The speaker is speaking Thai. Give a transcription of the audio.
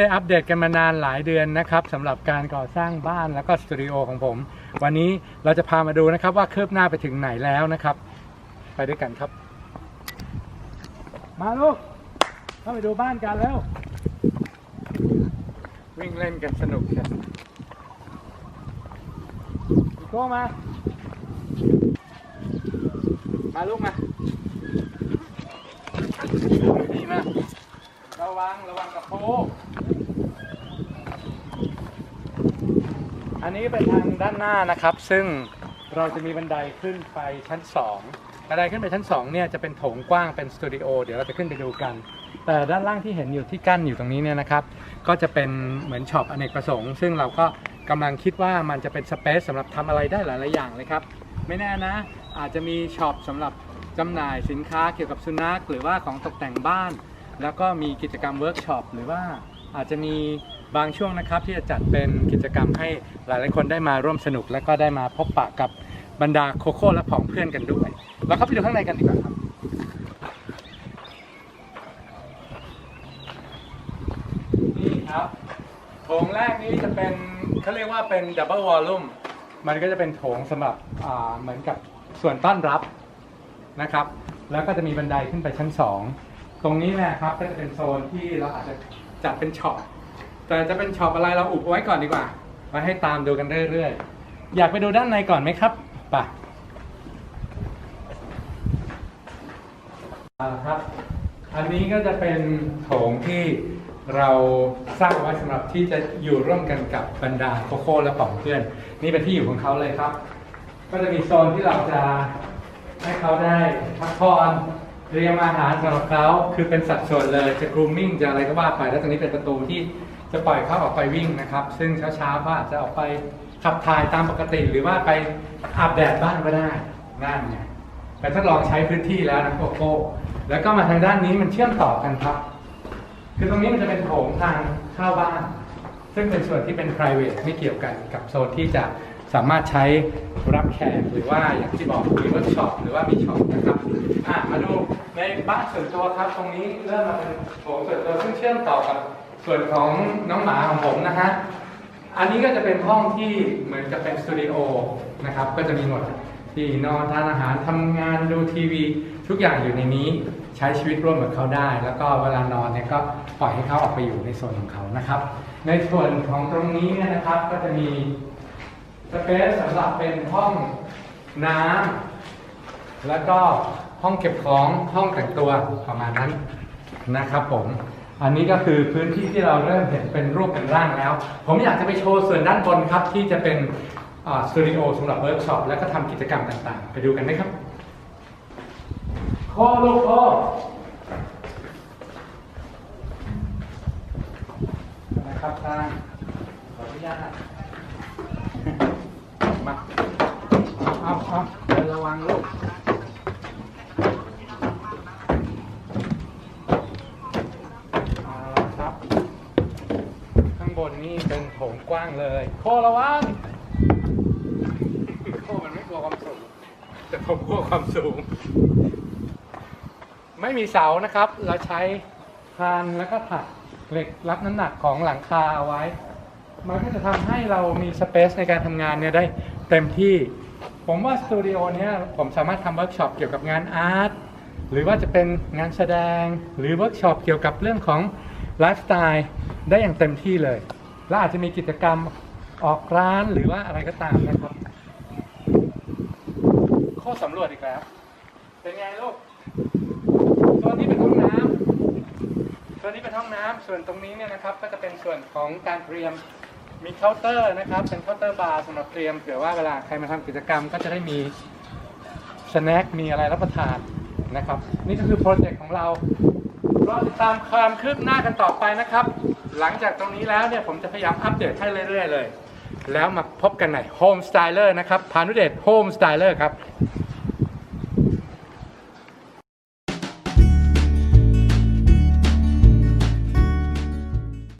ได้อัปเดตกันมานานหลายเดือนนะครับสำหรับการก่อสร้างบ้านแล้วก็สตูดิโอของผม วันนี้เราจะพามาดูนะครับว่าคืบหน้าไปถึงไหนแล้วนะครับ ไปด้วยกันครับ มาลูกเข้าไปดูบ้านกันแล้ว วิ่งเล่นกันสนุกกันโก้มา มาลูกมาดีมากระวังระวังกับโพ อันนี้เป็นทางด้านหน้านะครับ ซึ่งเราจะมีบันไดขึ้นไปชั้น 2 บันไดขึ้นไปชั้น2เนี่ยจะเป็นโถงกว้างเป็นสตูดิโอเดี๋ยวเราจะขึ้นไปดูกัน แต่ด้านล่างที่เห็นอยู่ที่กั้นอยู่ตรงนี้เนี่ยนะครับ ก็จะเป็นเหมือนช็อปอเนกประสงค์ ซึ่งเราก็กำลังคิดว่ามันจะเป็นสเปซสำหรับทำอะไรได้หลาย ๆ อย่างเลยครับ ไม่แน่นะ อาจจะมีช็อปสำหรับจำหน่ายสินค้าเกี่ยวกับสุนัขหรือว่าของตกแต่งบ้าน แล้วก็มีกิจกรรมเวิร์กช็อปหรือว่าอาจจะมี บางช่วงนะครับที่จะจัดเป็นกิจกรรมให้หลายๆคนได้มาร่วมสนุก และก็ได้มาพบปะกับบรรดาโคโค่และผองเพื่อนกันด้วยเราเข้าไปดูข้างในกันดีกว่าครับนี่ครับโถงแรกนี้จะเป็นเขาเรียกว่าเป็นดับเบิลวอลลุ่มมันก็จะเป็นโถงสำหรับเหมือนกับส่วนต้อนรับนะครับ แล้วก็จะมีบันไดขึ้นไปชั้น 2 ตรงนี้นะครับก็จะเป็นโซนที่เราอาจจะจัดเป็นช็อป แต่จะเป็นช็อปอะไรเราอุบไว้ก่อนดีกว่าไว้ให้ตามดูกันเรื่อยๆ อยากไปดูด้านในก่อนไหมครับไป่ะเอาละครับ อันนี้ก็จะเป็นโถงที่เราสร้างไว้สำหรับที่จะอยู่ร่วมกันกับบรรดาโคโค่และป๋องเพื่อน นี่เป็นที่อยู่ของเขาเลยครับ ก็จะมีโซนที่เราจะให้เขาได้พักผ่อน เตรียมอาหารสำหรับเขาคือเป็นสัดส่วนเลยจะกรูมมิ่งจะอะไรก็ว่าไป แล้วตรงนี้เป็นประตูที่จะปล่อยเขาออกไปวิ่งนะครับ ซึ่งเช้าๆก็อาจจะออกไปขับถ่ายตามปกติ หรือว่าไปอาบแดดบ้างก็ได้นั่นไงไปทดลองใช้พื้นที่แล้วนะโกโก้แล้วก็มาทางด้านนี้มันเชื่อมต่อกันครับ คือตรงนี้มันจะเป็นโถงทางเข้าบ้าน ซึ่งเป็นส่วนที่เป็น p r i v a t ไม่เกี่ยวกันกับโซนที่จะสามารถใช้รับแขกหรือว่าอย่างที่บอกมีเวิร์กช็อปหรือว่ามีช็อปนะครับ อะ มาดู ในบ้านส่วนตัวครับ ตรงนี้เริ่มมาเป็นโถงส่วนตัวซึ่งเชื่อมต่อกับส่วนของน้องหมาของผมนะฮะอันนี้ก็จะเป็นห้องที่เหมือนกับเป็นสตูดิโอนะครับ ก็จะมีหมดที่นอนทานอาหารทำงานดูทีวี ทุกอย่างอยู่ในนี้ใช้ชีวิตร่วมกับเขาได้ แล้วก็เวลานอนเนี่ยก็ปล่อยให้เขาออกไปอยู่ในส่วนของเขานะครับ ในส่วนของตรงนี้เนี่ยนะครับก็จะมีสเปซสำหรับเป็นห้องน้ำแล้วก็ ห้องเก็บของห้องแต่งตัวประมาณนั้นนะครับผม อันนี้ก็คือพื้นที่ที่เราเริ่มเห็นเป็นรูปเป็นร่างแล้ว ผมอยากจะไปโชว์ส่วนด้านบนครับ ที่จะเป็นอ่าสตูดิโอสำหรับเวิร์กช็อปและก็ทำกิจกรรมต่างๆ ไปดูกันไหมครับโคลูกโคนะครับทางขออนุญาตมาเอาเอาเดินระวังลูก เอาละครับ ข้างบนนี่เป็นโถงกว้างเลย โคระวังโคมันไม่กลัวความสูง แต่ผมกลัวความสูง ไม่มีเสานะครับ เราใช้คานแล้วก็ถักเหล็กรับน้ำหนักของหลังคาเอาไว้ มันก็จะทำให้เรามีสเปซในการทำงานเนี่ยได้เต็มที่ ผมว่าสตูดิโอเนี้ยผมสามารถทำเวิร์กช็อปเกี่ยวกับงานอาร์ตหรือว่าจะเป็นงานแสดงหรือเวิร์กช็อปเกี่ยวกับเรื่องของไลฟ์สไตล์ได้อย่างเต็มที่เลย และอาจจะมีกิจกรรมออกร้านหรือว่าอะไรก็ตามนะครับ ข้อสำรวจอีกแล้ว เป็นไงลูกตัวนี้เป็นห้องน้ำตัวนี้เป็นห้องน้ำส่วนตรงนี้เนี่ยนะครับ ก็จะเป็นส่วนของการเตรียมมีเคาน์เตอร์นะครับ เป็นเคาน์เตอร์บาร์สำหรับเตรียมเผื่อว่าเวลาใครมาทำกิจกรรมก็จะได้มีสแน็ค มีอะไรรับประทานนะครับ นี่ก็คือโปรเจกต์ของเรารอติดตามความคืบหน้ากันต่อไปนะครับ หลังจากตรงนี้แล้วเนี่ยผมจะพยายามอัปเดตให้เรื่อยๆเลย แล้วมาพบกันใน Home Styler นะครับพานุเดช Home Styler ครับ